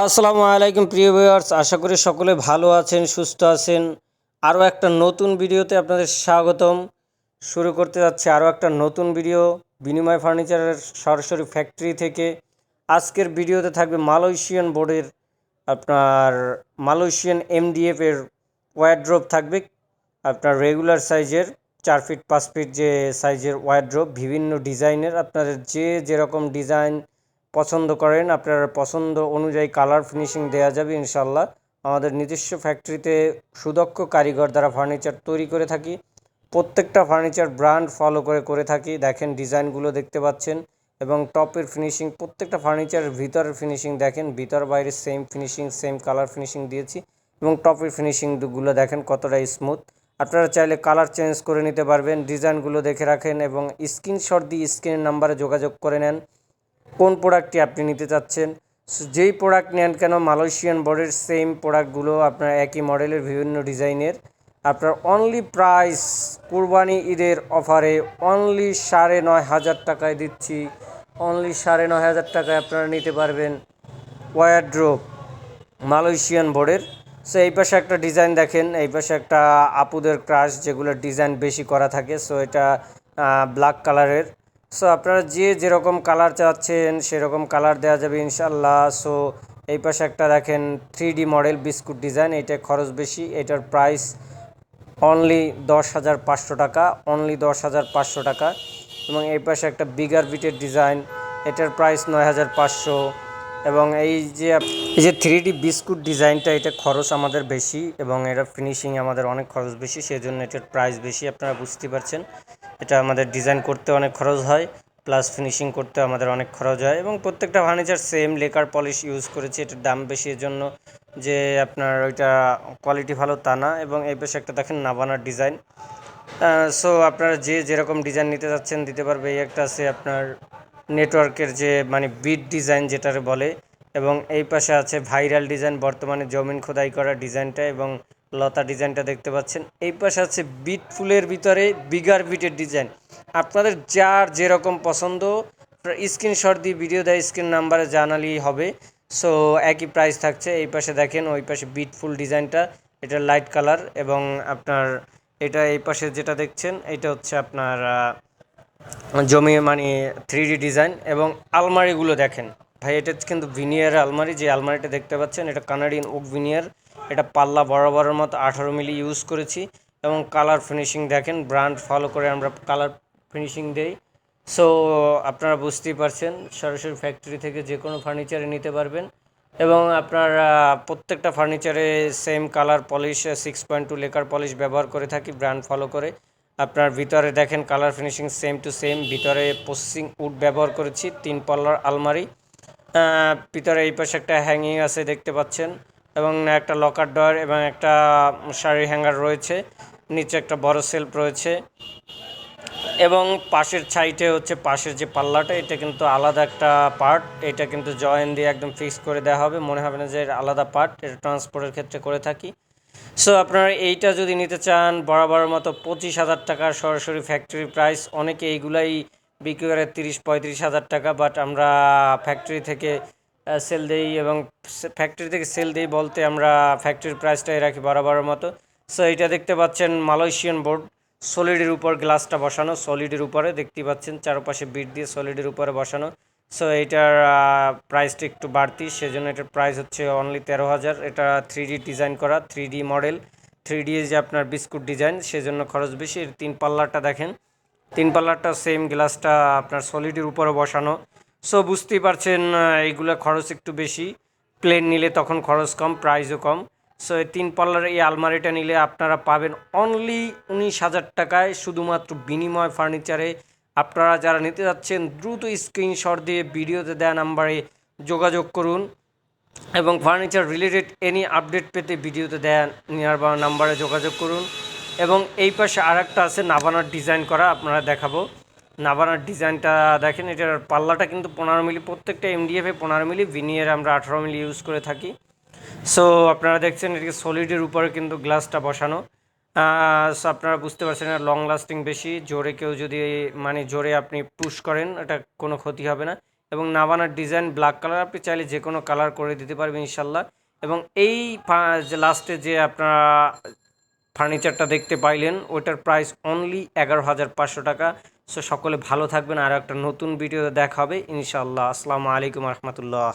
আসসালামু আলাইকুম, প্রিয় ভিউয়ার্স। আশা করি সকলে ভালো আছেন, সুস্থ আছেন। আরও একটা নতুন ভিডিওতে আপনাদের স্বাগতম। শুরু করতে যাচ্ছে আরও একটা নতুন ভিডিও, বিনিময় ফার্নিচারের সরাসরি ফ্যাক্টরি থেকে। আজকের ভিডিওতে থাকবে মালয়েশিয়ান বোর্ডের আপনার মালয়েশিয়ান এমডিএফ এর থাকবে। আপনার রেগুলার সাইজের চার ফিট পাঁচ ফিট যে সাইজের ওয়ারড্রপ বিভিন্ন ডিজাইনের আপনাদের যে যেরকম ডিজাইন পছন্দ করেন, আপনার পছন্দ অনুযায়ী কালার ফিনিশিং দেওয়া যাবে ইনশাল্লাহ আমাদের নিজস্ব ফ্যাক্টরিতে সুদক্ষ কারিগর দ্বারা ফার্নিচার তৈরি করে থাকি। প্রত্যেকটা ফার্নিচার ব্র্যান্ড ফলো করে করে থাকি। দেখেন ডিজাইনগুলো দেখতে পাচ্ছেন এবং টপের ফিনিশিং প্রত্যেকটা ফার্নিচারের ভিতরের ফিনিশিং দেখেন, ভিতর বাইরে same finishing same colour finishing দিয়েছি এবং টপের ফিনিশিংগুলো দেখেন কতটা স্মুথ আপনারা চাইলে কালার চেঞ্জ করে নিতে পারবেন, ডিজাইনগুলো দেখে রাখেন এবং স্ক্রিনশট দিয়ে স্ক্রিনের নাম্বারে যোগাযোগ করে নেন। কোন প্রোডাক্টটি আপনি নিতে চাচ্ছেন? যেই প্রোডাক্ট নেন কেন মালয়েশিয়ান বোর্ডের সেম প্রোডাক্টগুলো আপনার একই মডেলের বিভিন্ন ডিজাইনের আপনার অনলি প্রাইস কুরবানি ঈদের অফারে অনলি সাড়ে নয় হাজার টাকায় দিচ্ছি। অনলি সাড়ে নয় হাজার টাকায় আপনারা নিতে পারবেন ওয়ারড্রোপ মালয়েশিয়ান বোর্ডের সো এই পাশে একটা ডিজাইন দেখেন, এই পাশে একটা আপুদের ক্রাশ যেগুলোর ডিজাইন বেশি করা থাকে। সো এটা ব্ল্যাক কালারের সো আপনারা যে যেরকম কালার চাচ্ছেন, সেরকম কালার দেওয়া যাবে ইনশাল্লাহ সো এই পাশে একটা দেখেন থ্রি মডেল বিস্কুট ডিজাইন এটা খরচ বেশি। এটার প্রাইস অনলি দশ হাজার পাঁচশো টাকা। অনলি দশ হাজার পাঁচশো টাকা। এবং এই পাশে একটা বিগার বিটের ডিজাইন এটার প্রাইস নয় হাজার পাঁচশো। এবং এই যে এই যে থ্রি ডি বিস্কুট ডিজাইনটা এটা খরচ আমাদের বেশি। এবং এটা ফিনিশিং আমাদের অনেক খরচ বেশি। সেই জন্য এটার প্রাইস বেশি, আপনারা বুঝতে পারছেন। এটা আমাদের ডিজাইন করতে অনেক খরচ হয় প্লাস ফিনিশিং করতে আমাদের অনেক খরচ হয় এবং প্রত্যেকটা furniture same lacquer polish use করেছি, এটার দাম বেশি এর জন্য যে আপনার ওইটা কোয়ালিটি ভালো তা না এবং এই পাশে একটা দেখেন নাবানার ডিজাইন সো আপনারা যে যেরকম ডিজাইন নিতে চাচ্ছেন দিতে পারবে এই একটা আছে আপনার নেটওয়ার্কের যে মানে বিট ডিজাইন যেটার বলে এবং এই পাশে আছে ভাইরাল ডিজাইন বর্তমানে জমিন খোদাই করা ডিজাইনটা এবং লতা ডিজাইনটা দেখতে পাচ্ছেন। এই পাশে আছে বিট ফুলের ভিতরে বিগার বিটের ডিজাইন। আপনাদের যার যেরকম পছন্দ, স্ক্রিনশট দিয়ে ভিডিও দেয়, স্ক্রিন নাম্বারে জানালেই হবে। সো, একই প্রাইস থাকছে। এই পাশে দেখেন, ওই পাশে বিট ফুল ডিজাইনটা। এটা লাইট কালার এবং আপনার এটা এই পাশে যেটা দেখছেন, এটা হচ্ছে আপনার জমি মানে থ্রি ডিজাইন এবং আলমারিগুলো দেখেন। ভাই, এটা কিন্তু ভিনিয়ার আলমারি। যে আলমারিটা দেখতে পাচ্ছেন, এটা কানাডিয়ান ওক ভিনিয়ার এটা পাল্লা বরাবরের মতো আঠারো মিলি ইউজ করেছি এবং কালার ফিনিশিং দেখেন ব্র্যান্ড ফলো করে আমরা কালার ফিনিশিং দেই। সো আপনারা বুঝতেই পারছেন, সরাসরি ফ্যাক্টরি থেকে যে কোনো ফার্নিচারে নিতে পারবেন এবং আপনার প্রত্যেকটা ফার্নিচারে same colour polish six point two lacquer polish ব্যবহার করে থাকি ব্র্যান্ড ফলো করে। আপনার ভিতরে দেখেন colour finishing same to same ভিতরে প্রসেসিং উড ব্যবহার করেছি, তিন পাল্লার আলমারি। ভিতরে এই পাশে একটা হ্যাঙ্গিং আছে, দেখতে পাচ্ছেন। এবং একটা লকার ডয়ার এবং একটা শাড়ি হ্যাঙ্গার রয়েছে। নিচে একটা বড় সেলফ রয়েছে। এবং পাশের সাইডে হচ্ছে পাশের যে পাল্লাটা, এটা কিন্তু আলাদা একটা পার্ট এটা কিন্তু জয়েন দিয়ে একদম ফিক্স করে দেওয়া হবে। মনে হবে না যে আলাদা পার্ট এটা ট্রান্সপোর্টের ক্ষেত্রে করে থাকি। সো আপনারা এইটা যদি নিতে চান বরাবর মতো পঁচিশ হাজার টাকা সরাসরি ফ্যাক্টরি প্রাইস অনেকে এইগুলাই বিক্রি করে তিরিশ পঁয়ত্রিশ হাজার টাকা বাট আমরা ফ্যাক্টরি থেকে সেল দেই এবং ফ্যাক্টরি থেকে সেল দেই বলতে আমরা ফ্যাক্টরির প্রাইসটাই রাখি বরাবরের মতো। সো এটা দেখতে পাচ্ছেন মালয়েশিয়ান বোর্ড সলিডের উপর গ্লাসটা বসানো সলিডের উপরে দেখতেই পাচ্ছেন চারপাশে বিট দিয়ে সলিডের উপরে বসানো। সো এটার প্রাইসটা একটু বাড়তি, সেজন্য এটার প্রাইস হচ্ছে অনলি তেরো হাজার। এটা থ্রি ডিজাইন করা থ্রি মডেল থ্রি যে আপনার বিস্কুট ডিজাইন সেজন্য খরচ বেশি। এর তিন পাল্লারটা দেখেন, তিন পাল্লারটা সেম গ্লাসটা আপনার সলিডের উপরে বসানো। সো বুঝতেই পারছেন এইগুলো খরচ একটু বেশি। প্লেন নিলে তখন খরচ কম প্রাইসও কম। সো এই তিন পাল্লার এই আলমারিটা নিলে আপনারা পাবেন অনলি উনিশ হাজার টাকায় শুধুমাত্র বিনিময় ফার্নিচারে আপনারা যারা নিতে যাচ্ছেন, দ্রুত স্ক্রিনশট দিয়ে ভিডিওতে দেওয়া নাম্বারে যোগাযোগ করুন এবং ফার্নিচার রিলেটেড এনি আপডেট পেতে ভিডিওতে দেয়া নিয়ার বা নাম্বারে যোগাযোগ করুন। এবং এই পাশে আর একটা আছে, নাভানার ডিজাইন করা, আপনারা দেখাবো। নাভানার ডিজাইনটা দেখেন, এটার পাল্লাটা কিন্তু পনেরো মিলি, প্রত্যেকটা এমডিএফে পনেরো মিলি ভিনিয়ার আমরা আঠারো মিলি ইউজ করে থাকি। সো আপনারা দেখছেন এটাকে সলিডের উপরে কিন্তু গ্লাসটা বসানো। সো আপনারা বুঝতে পারছেন এটা লং লাস্টিং বেশি। জোরে কেউ যদি মানে জোরে আপনি পুশ করেন, এটা কোনো ক্ষতি হবে না। এবং নাবানার ডিজাইন ব্ল্যাক কালার আপনি চাইলে যে কোনো কালার করে দিতে পারবেন ইনশাল্লাহ। এবং এই যে লাস্টে যে আপনারা ফার্নিচারটা দেখতে পাইলেন ওটার প্রাইস অনলি এগারো হাজার পাঁচশো টাকা। সো সকলে ভালো থাকবেন, আর একটা নতুন ভিডিও দেখা হবে। ইনশাল্লাহ আসসালামু আলাইকুম রহমতুল্লাহ।